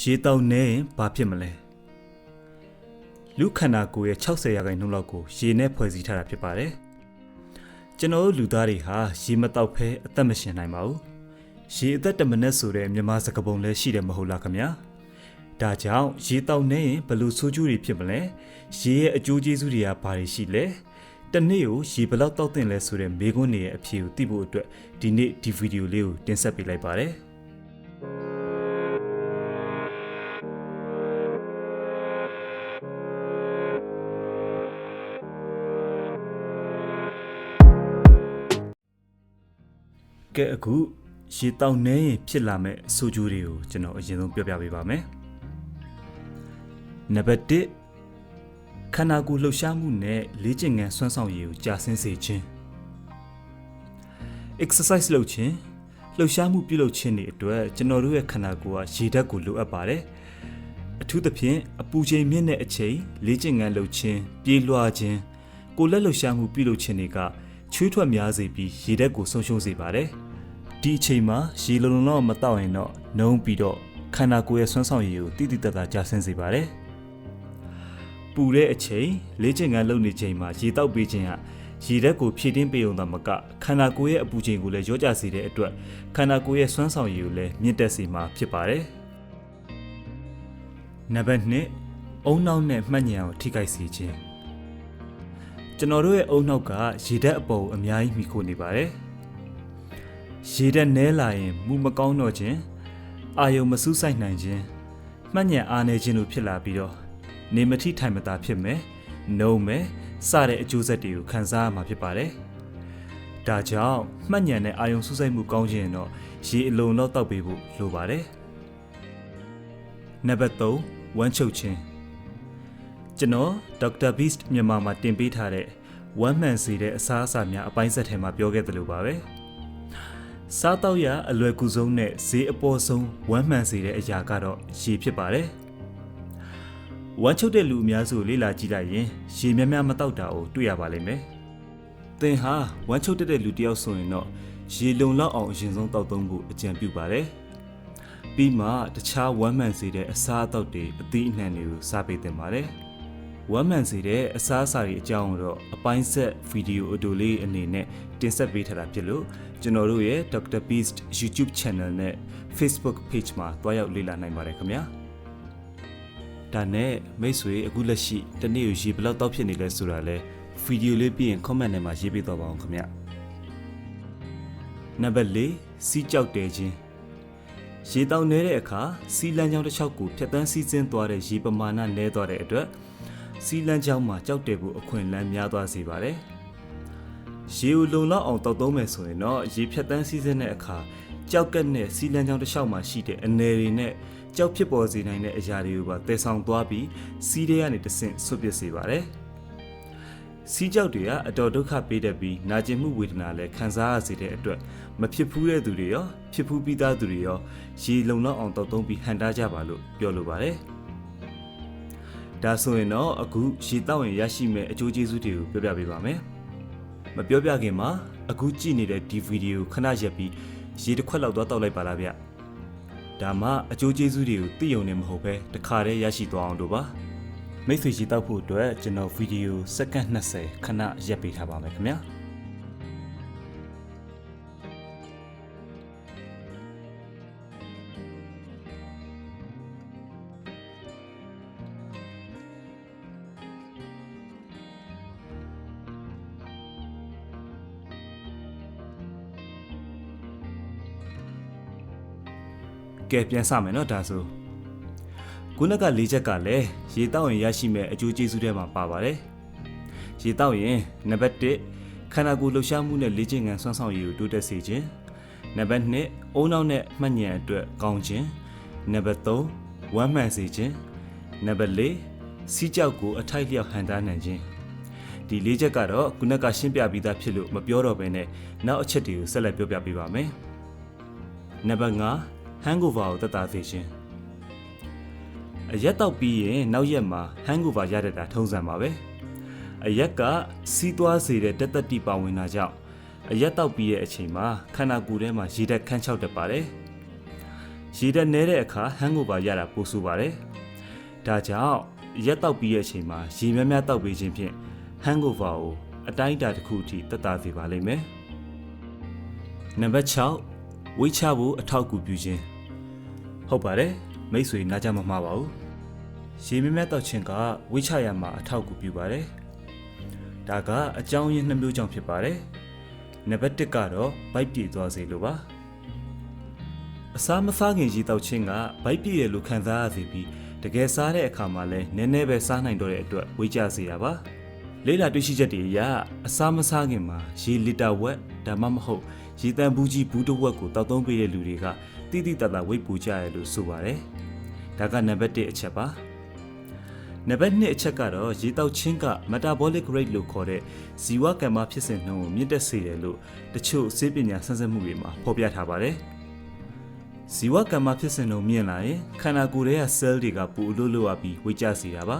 ရေတောက်နေရင်ဘာဖြစ်မလဲလူခန္ဓာကိုယ်ရဲ့60ရာခိုင်နှုန်းလောက်ကိုရေနဲ့ဖွဲ့စည်းထားတာဖြစ်ပါတယ်ကျွန်တော်တို့လူသားတွေဟာရေမတောက်ဖဲအသက်မရှင်နိုင်ပါဘူးရေအသက်တမနဲ့ဆိုတဲ့မြန်မာစကားပုံလည်းရှိတယ်မဟုတ်လားခင်ဗျာဒါကြောင့်ရေတောက်နေရင်ဘယ်လိုဆိုးကျိုးတွေဖြစ်မလဲရေရဲ့အကျိုးကျေးဇူးတွေကဘာတွေရှိလဲတနေ့ကိုရေဘယ်လောက်တောက်တင်လဲဆိုတဲ့မေးခွန်းတွေရဲ့အဖြေကိုသိဖို့အတွက်ဒီနေ့ဒီဗီဒီယိုလေးကိုတင်ဆက်ပေးလိုက်ပါတယ် ကဲအခုရေတောက်နေရင်ဖြစ်လာမဲ့အဆိုးကျိုးတွေကိုကျွန်တော်အရင်ဆုံးပြောပြပေးပါမယ်နံပါတ်1ခန္ဓာကိုယ်လှုပ်ရှားမှုနဲ့လေ့ကျင့်ခန်းစွမ်းဆောင်ရည်ကိုကြာဆင်းစေခြင်း exercise လုပ်ခြင်းလှုပ်ရှားမှုပြုလုပ်ခြင်းတွေအတွက်ကျွန်တော်တို့ရဲ့ခန္ဓာကိုယ်ကရေဓာတ်ကိုလိုအပ်ပါတယ်အထူးသဖြင့်အပူချိန်မြင့်တဲ့အချိန်လေ့ကျင့်ခန်းလုပ်ခြင်းပြေးလွှားခြင်းကိုယ်လက်လှုပ်ရှားမှုပြုလုပ်ခြင်းတွေကချွေးထွက်များစေပြီးရေဓာတ်ကိုဆုံးရှုံးစေပါတယ် ဒီအချိန်မှာရေလုံလုံလောက်မတောက်ရင်တော့နှုံးပြီးတော့ခန္ဓာကိုယ်ရဲ့ဆွမ်းဆောင်ရည်ကိုတိတိတတ်တာကြာဆင်းစေပါတယ်ပူတဲ့အချိန်လေ့ကျင့်ခန်းလုပ်နေချိန်မှာရေတောက်ပေးခြင်းဟာရေဓာတ်ကိုဖြည့်တင်းပေးုံသာမကခန္ဓာကိုယ်ရဲ့အပူချိန်ကိုလည်းရောကြစေတဲ့အတွက်ခန္ဓာကိုယ်ရဲ့ဆွမ်းဆောင်ရည်ကိုလည်းမြင့်တက်စေမှာဖြစ်ပါတယ်နံပါတ်2အုံနောက်နဲ့မှတ်ဉာဏ်ကိုထိခိုက်စေခြင်းကျွန်တော်တို့ရဲ့အုံနောက်ကရေဓာတ်အပေါ်ကိုအများကြီးမိခိုနေပါတယ် ရေဓာတ်နဲလာရင်မူမကောင်းတော့ခြင်းအာယုံမစူးစိုက်နိုင်ခြင်းမှတ်ဉာဏ်အားနည်းခြင်းတို့ဖြစ်လာပြီးတော့နေမထိထိုင်မသာဖြစ်မယ်နှုံမယ်စတဲ့အကျိုးဆက်တွေကိုခံစားရမှာဖြစ်ပါတယ်ဒါကြောင့်မှတ်ဉာဏ်နဲ့အာယုံစူးစိုက်မှုကောင်းခြင်းရင်တော့ရေအလုံးလောက်တောက်ပေးဖို့လိုပါတယ်နံပါတ်3ဝမ်းချုပ်ခြင်းကျွန်တော်ဒေါက်တာဘစ်မြန်မာမှာတင်ပေးထားတဲ့ဝမ်းမှန်စေတဲ့အစားအစာများအပိုင်းဆက်ထဲမှာပြောခဲ့သလိုပါပဲ စားတော့ရအလွယ်ကူဆုံးနဲ့ဈေးအပေါ်ဆုံးဝမ်းမှန်စေတဲ့အရာကတော့ရေဖြစ်ပါတယ်ဝမ်းချုပ်တဲ့လူအများစုကိုလေ့လာကြည့်လိုက်ရင်ရေများများမတောက်တာကိုတွေ့ရပါလိမ့်မယ်သင်ဟာဝမ်းချုပ်တတ်တဲ့လူတစ်ယောက်ဆိုရင်တော့ရေလုံလောက်အောင်အရင်ဆုံးတောက်သုံးဖို့အကြံပြုပါတယ်ပြီးမှတခြားဝမ်းမှန်စေတဲ့အစားအသောက်တွေအသီးအနှံတွေကိုစားပေးသင့်ပါတယ်ဝမ်းမှန်စေတဲ့အစားအစာတွေအကြောင်းတော့အပိုင်းဆက်ဗီဒီယိုအတူလေးအနေနဲ့ တင်ဆက်ပေးထားတာဖြစ်လို့ကျွန်တော်တို့ရဲ့ Dr. Beast YouTube Channel နဲ့ Facebook Page မှာတွားရောက်လေ့လာနိုင်ပါတယ်ခင်ဗျာဒါနဲ့မိတ်ဆွေအခုလက်ရှိတနေ့ကိုရေဘယ်လောက်တောက်ဖြစ်နေလဲဆိုတာလဲဗီဒီယိုလေးပြီးရင် comment ထဲမှာရေးပေးတော့ပါအောင်ခင်ဗျာနံပါတ်၄စီးကြောက်တဲခြင်းရေတောင်နေတဲ့အခါစီလန်းချောင်းတစ်ချောက်ကိုဖြတ်တန်းစီးဆင်းသွားတဲ့ရေပမာဏနည်းသွားတဲ့အတွက်စီလန်းချောင်းမှာကြောက်တယ်ဖို့အခွင့်အလမ်းများသွားစေပါတယ်။ ရေကိုလုံလောက်အောင်တောက်သုံးမယ်ဆိုရင်တော့ရေဖြတ်တန်းစီးဆင်းတဲ့အခါကြောက်ကက်နဲ့စီလန်းချောင်းတစ်ချောက်မှာရှိတဲ့အနေတွေနဲ့ကြောက်ဖြစ်ပေါ်စေနိုင်တဲ့အရာတွေကိုပါတည်ဆောင်သွားပြီးစီးတဲ့ကနေတဆင့်ဆွတ်ပစ်စေပါတယ်။စီးကြောက်တွေကအတော်ဒုက္ခပေးတတ်ပြီးနာကျင်မှုဝေဒနာလည်းခံစားရစေတဲ့အတွက်မဖြစ်ဖူးတဲ့သူတွေရောဖြစ်ဖူးပြီးသားသူတွေရောရေလုံလောက်အောင်တောက်သုံးပြီးဟန်တားကြပါလို့ပြောလိုပါတယ်။ဒါဆိုရင်တော့အခုရေတောက်ရင်ရရှိမဲ့အကျိုးကျေးဇူးတွေကိုပြောပြပေးပါမယ်။ မပြောပြခင်မှာအခုကြည့်နေတဲ့ဒီဗီဒီယိုခဏရက်ပြီးရေတစ်ခွက်လောက်သွားတောက်လိုက်ပါလားဗျ။ဒါမှအကျိုးကျေးဇူးတွေကိုသိုံနေမဟုတ်ပဲတခါတည်းရရှိသွားအောင်လို့ပါ။မိတ်ဆွေရေတောက်ဖို့အတွက်ကျွန်တော်ဗီဒီယိုစက္ကန့်20ခဏရက်ပေးထားပါမယ်ခင်ဗျာ။ ကဲပြန်စမယ်နော်ဒါဆိုခုနက၄ချက်ကလည်းရေတောက်ရင်ရရှိမဲ့အကျိုးကျေးဇူးတွေမှာပါပါတယ်ရေတောက်ရင်နံပါတ်1ခန္ဓာကိုယ်လှုပ်ရှားမှုနဲ့လေ့ကျင့်ခန်းဆွမ်းဆောင်ရည်ကိုတိုးတက်စေခြင်းနံပါတ်2အုံနောက်နဲ့မှတ်ဉာဏ်အတွက်ကောင်းခြင်းနံပါတ်3ဝမ်းမှန်စေခြင်းနံပါတ်4စီးကြောက်ကိုအထိုက်လျောက်ဟန်တားနိုင်ခြင်းဒီ၄ချက်ကတော့ခုနကရှင်းပြပြီးသားဖြစ်လို့မပြောတော့ဘဲနဲ့နောက်အချက်တွေကိုဆက်လက်ပြောပြပေးပါမယ်နံပါတ်5 hangover ကိုတက်တာစေခြင်းအရက်တော့ပြီးရင်နောက်ရက်မှာ hangover ရတတ်တာထုံးစံပါပဲအရက်ကစီးသွားစေတဲ့တက်တက်တိပါဝင်တာကြောင့်အရက်တော့ပြီးရဲ့အချိန်မှာခန္ဓာကိုယ်ထဲမှာရေဓာတ်ခန်းချောက်တတ်ပါတယ်ဒရေတက်နဲတဲ့အခါဟန်ဂိုဗာရတာပိုဆိုပါတယ်ဒါကြောင့်ရက်တောက်ပြီးတဲ့အချိန်မှာရေများများတောက်ပေးခြင်းဖြင့်ဟန်ဂိုဗာကိုအတိုင်းအတာတစ်ခုအထိတက်တာစေပါလိမ့်မယ်နံပါတ်6ဝိတ်ချဖို့အထောက်အကူပြုခြင်း ဟုတ်ပါတယ်မိတ်ဆွေနားကြမမှားပါဘူးရေများများတောက်ခြင်းကဝိတ်ချရမှာအထောက်အကူပြုပါတယ်ဒါကအကြောင်းရင်းနှမျိုးကြောင့်ဖြစ်ပါတယ်နံပါတ်1ကတော့ဗိုက်ပြေသွားစေလိုပါအစားမစားခင်ရေတောက်ခြင်းကဗိုက်ပြေရလို့ခံစားရစေပြီးတကယ်စားတဲ့အခါမှာလည်းနည်းနည်းပဲစားနိုင်တော့တဲ့အတွက်ဝေးကြစေတာပါလေးလာတွေ့ရှိချက်တွေအရအစားမစားခင်မှာရေလီတာဝက်ဒါမှမဟုတ်ရေတန်ဘူးကြီးဘူးတစ်ဝက်ကိုတောက်သုံးပေးတဲ့လူတွေက တိတိတတ်တာဝိတ်ပူကြရလို့ဆိုပါတယ်ဒါကနံပါတ်1အချက်ပါနံပါတ်2အချက်ကတော့ရေတောက်ခြင်းက metabolic rate လို့ခေါ်တဲ့ဇီဝကမ္မဖြစ်စဉ်နှုန်းကိုမြင့်တက်စေတယ်လို့တချို့ဆေးပညာဆန်းစစ်မှုတွေမှာဖော်ပြထားပါတယ်ဇီဝကမ္မဖြစ်စဉ်နှုန်းမြင့်လာရင်ခန္ဓာကိုယ်ရဲ့ cell တွေကပူအလို့လို့ရပြီးဝေကျစေတာပါ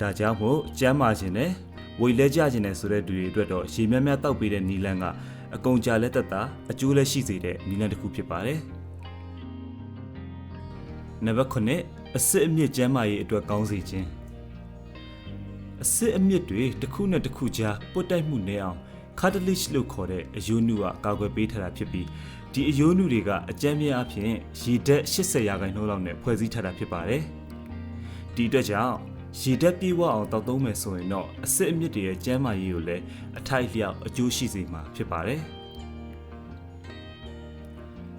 ဒါကြောင့်မို့ကျန်းမာခြင်းနဲ့ ဝေလဲကျခြင်းနဲ့ဆိုတဲ့သူတွေအတွက်တော့ရေများများတောက်ပေးတဲ့နီလန်းကအကုန်ကြလက်သက်တာအကျိုးလည်းရှိစေတဲ့နီလန်းတစ်ခုဖြစ်ပါတယ်နံပါတ်9အစစ်အမြစ်ကျန်းမာရေးအတွက်ကောင်းစေခြင်းအစစ်အမြစ်တွေတစ်ခုနဲ့တစ်ခုကြားပုတ်တိုက်မှုနည်းအောင် catalyst လို့ခေါ်တဲ့အယိုးနုကကာကွယ်ပေးထားတာဖြစ်ပြီးဒီအယိုးနုတွေကအကြမ်းမြအဖြစ်ရေဓာတ်80ရာခိုင်နှုန်းလောက်နဲ့ဖွဲ့စည်းထားတာဖြစ်ပါတယ်ဒီအတွက်ကြောင့် ရေဓာတ်ပြေဝအောင်တောက်သုံးမယ်ဆိုရင်တော့အစစ်အမြစ်တွေရဲ့ကျန်းမာရေးကိုလည်းအထိုက်လျောက်အကျိုးရှိစေမှာဖြစ်ပါတယ်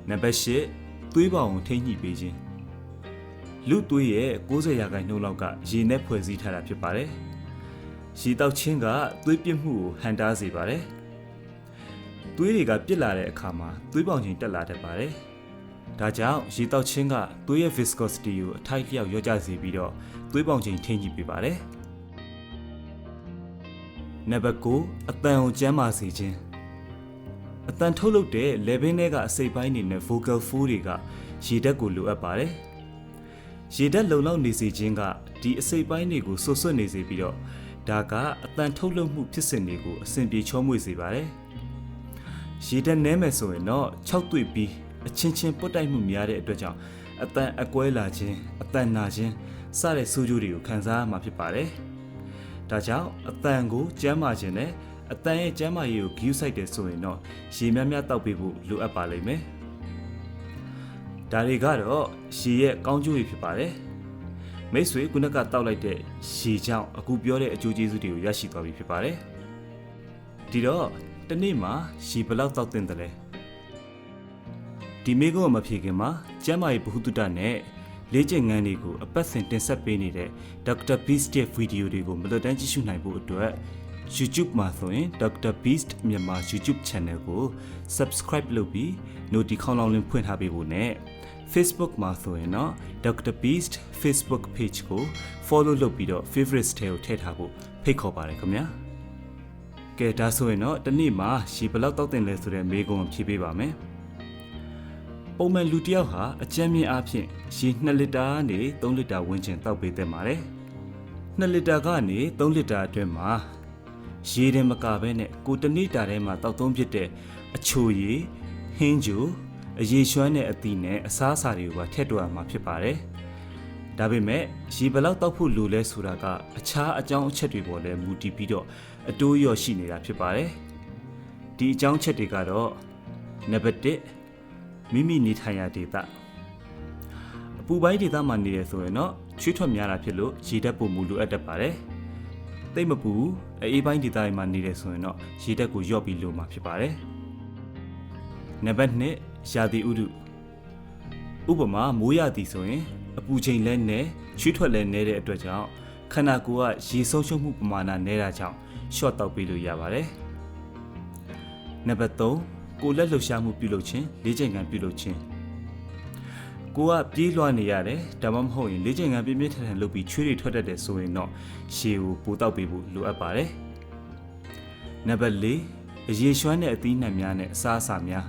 နံပါတ်၈သွေးပေါင်ကိုထိန်းညှိပေးခြင်းလူသွေးရဲ့90ရာခိုင်နှုန်းလောက်ကရေနဲ့ဖွဲ့စည်းထားတာဖြစ်ပါတယ်။ရေတောက်ခြင်းကသွေးပြစ်မှုကိုဟန်တားစေပါတယ်။သွေးတွေကပြစ်လာတဲ့အခါမှာသွေးပေါင်ချိန်တက်လာတတ်ပါတယ်။ ဒါကြောင့်ရေတောက်ခြင်းကသွေးရဲ့ viscosity ကိုအထိုက်လျောက်လျော့ကျစေပြီးတော့သွေးပေါင်ချိန်ထိန်းကြည့်ပေးပါတယ်။နံပါတ်9အတန်ကိုကျန်းမာစေခြင်းအတန်ထုတ်လုပ်တဲ့ level တွေကအစိပ်ပိုင်းတွေနဲ့ vocal fold တွေကရေဓာတ်ကိုလိုအပ်ပါတယ်။ရေဓာတ်လုံလောက်နေစေခြင်းကဒီအစိပ်ပိုင်းတွေကိုဆွဆွတ်နေစေပြီးတော့ဒါကအတန်ထုတ်လုပ်မှုဖြစ်စဉ်တွေကိုအစဉ်ပြေချောမွေ့စေပါတယ်။ရေဓာတ်နည်းမယ်ဆိုရင်တော့6တွေ့ပြီး အချင်းချင်းပုတ်တိုက်မှုများတဲ့အတွက်ကြောင့်အတန်အကွဲလာခြင်းအတန်နာခြင်းစတဲ့ဆိုးကျိုးတွေကိုခံစားရမှာဖြစ်ပါတယ်။ဒါကြောင့်အတန်ကိုကျန်းမာခြင်းနဲ့အတန်ရဲ့ကျန်းမာရေးကိုဂရုစိုက်တယ်ဆိုရင်တော့ရေများများတောက်ပေးဖို့လိုအပ်ပါလိမ့်မယ်။ဒါတွေကတော့ရှည်ရဲ့ကောင်းကျိုးတွေဖြစ်ပါတယ်မိတ်ဆွေခုနကတောက်လိုက်တဲ့ရှည်ကြောင့်အခုပြောတဲ့အကျိုးကျေးဇူးတွေကိုရရှိသွားပြီဖြစ်ပါတယ်ဒီတော့တနေ့မှာရှည်ဘယ်လောက်တောက်တင်တယ်လဲ ဒီမိကုန်းမဖြေခင်မှာကျမ်းမာရေးဘ ഹു တုတနဲ့လေ့ကျင့်ငန်းတွေကိုအပတ်စဉ်တင်ဆက်ပေးနေတဲ့ Dr. Beast ရဲ့ဗီဒီယိုတွေကိုမလွတ်တမ်းကြည့်ရှုနိုင်ဖို့အတွက် YouTube မှာဆိုရင် Dr. Beast မြန်မာ YouTube Channel ကို Subscribe လုပ်ပြီး Notification ခေါင်းလောင်းလင်းဖွင့်ထားပေးဖို့နဲ့ Facebook မှာဆိုရင်တော့ Dr. Beast Facebook Page ကို follow လုပ်ပြီးတော့ favorites ထဲကိုထည့်ထားဖို့ဖိတ်ခေါ်ပါတယ်ခင်ဗျာကဲဒါဆိုရင်တော့တနေ့မှာရှီဘလောက်တောက်တင်လဲဆိုတဲ့မေးခွန်းဖြေပေးပါမယ် ပုံမှန်လူတစ်ယောက်ဟာအကြမ်းမြင့်အားဖြင့်ရေ2လီတာကနေ3လီတာဝန်းကျင်တောက်ပေးသင့်ပါတယ်2လီတာကနေ3လီတာအတွင်းမှာရေတင်မကဘဲနဲ့ကိုတနေ့တာထဲမှာတောက်သုံးဖြစ်တဲ့အချိုရည်ဟင်းဂျူအရေရွှမ်းတဲ့အသီးနဲ့အစားအစာတွေကိုပါထည့်တွက်ရမှာဖြစ်ပါတယ်။ဒါပေမဲ့ရေဘလောက်တောက်ဖို့လိုလဲဆိုတာကအခြားအကြောင်းအချက်တွေပေါ်လည်းမူတည်ပြီးတော့အတိုးလျော့ရှိနေတာဖြစ်ပါတယ်။ဒီအကြောင်းချက်တွေကတော့နံပါတ်1 မိမိနေထိုင်ရာဒေသအပူပိုင်းဒေသမှာနေရဆိုရင်တော့ချွေးထွက်များတာဖြစ်လို့ရေဓာတ်ပုံမူလိုအပ်တတ်ပါတယ်။တိတ်မပူအေးပိုင်းဒေသတွေမှာနေရဆိုရင်တော့ရေဓာတ်ကိုလျော့ပြီးလိုမှာဖြစ်ပါတယ်။နံပါတ်2ရာသီဥတုဥပမာမိုးရသည်ဆိုရင် အပူချိန်လဲနဲ့ချွေးထွက်လဲနေတဲ့အတွက်ကြောင့်ခန္ဓာကိုယ်ကရေဆုံးရှုံးမှုပမာဏနေတာကြောင့်ရှော့တောက်ပေးလို့ရပါတယ်နံပါတ်3 ကိုလက်လှုပ်ရှားမှုပြုလုပ်ခြင်းလေ့ကျင့်ခန်းပြုလုပ်ခြင်းကိုကပြေးလွှားနေရတယ်ဒါမှမဟုတ်ရင်လေ့ကျင့်ခန်းပြင်းပြင်းထန်ထန်လုပ်ပြီးချွေးတွေထွက်တတ်တယ်ဆိုရင်တော့ရှည်ကိုပိုတောက်ပေးဖို့လိုအပ်ပါတယ်နံပါတ်4အရေရွှမ်းတဲ့အသီးနှံများနဲ့အစားအစာများ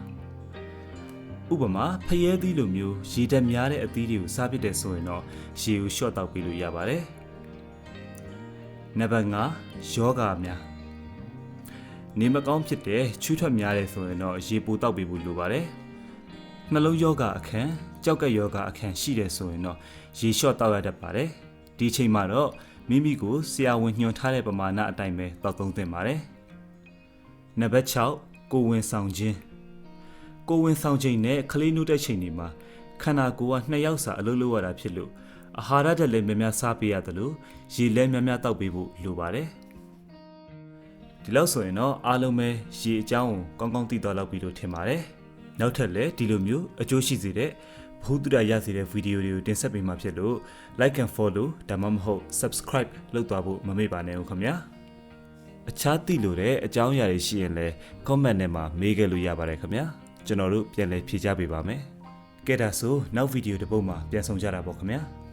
ဥပမာဖယဲသီးလိုမျိုးရေဓာတ်များတဲ့အသီးတွေကိုစားပစ်တယ်ဆိုရင်တော့ရေကိုရှော့တောက်ပေးလို့ရပါတယ်။နံပါတ်5ယောဂများ နေမကောင်းဖြစ်တဲ့ချွေးထွက်များတယ်ဆိုရင်တော့ရေပိုတောက်ပေးဖို့လိုပါတယ်။နှလုံးယောဂအခန်းကြောက်ကက်ယောဂအခန်းရှိတယ်ဆိုရင်တော့ရေလျှော့တောက်ရတတ်ပါတယ်ဒီအချိန်မှာတော့မိမိကိုဆရာဝန်ညွှန်ထားတဲ့ပမာဏအတိုင်းပဲတောက်သုံးသင့်ပါတယ်နံပါတ်6ကိုယ်ဝင်ဆောင်ခြင်းကိုယ်ဝင်ဆောင်ခြင်းနဲ့ကလေးနှုတ်တဲ့ချိန်တွေမှာခန္ဓာကိုယ်ကနှစ်ယောက်စာအလုပ်လုပ်ရတာဖြစ်လို့အာဟာရဓာတ်လည်းများများစားပေးရတယ်လို့ရေလည်းများများတောက်ပေးဖို့လိုပါတယ် ဒီလောက်ဆိုရင်တော့အားလုံးပဲရေအကြောင်းကိုကောင်းကောင်းသိသွားလောက်ပြီလို့ထင်ပါတယ်နောက်ထပ်လည်းဒီလိုမျိုးအကျိုးရှိစေတဲ့ဘုဒ္ဓရရစေတဲ့ဗီဒီယိုတွေကိုတင်ဆက်ပေးမှာဖြစ်လို့ like and follow ဒါမှမဟုတ် subscribe လုပ်သွားဖို့မမေ့ပါနဲ့ဦးခင်ဗျာအခြားသိလို့တဲ့အကြောင်းအရာတွေရှိရင်လည်း comment ထဲမှာမေးခဲ့လို့ရပါတယ်ခင်ဗျာကျွန်တော်တို့ပြန်လည်ဖြေချပေးပါမယ်ကဲဒါဆိုနောက်ဗီဒီယိုတစ်ပုဒ်မှာပြန်ဆောင်ကြတာပေါ့ခင်ဗျာ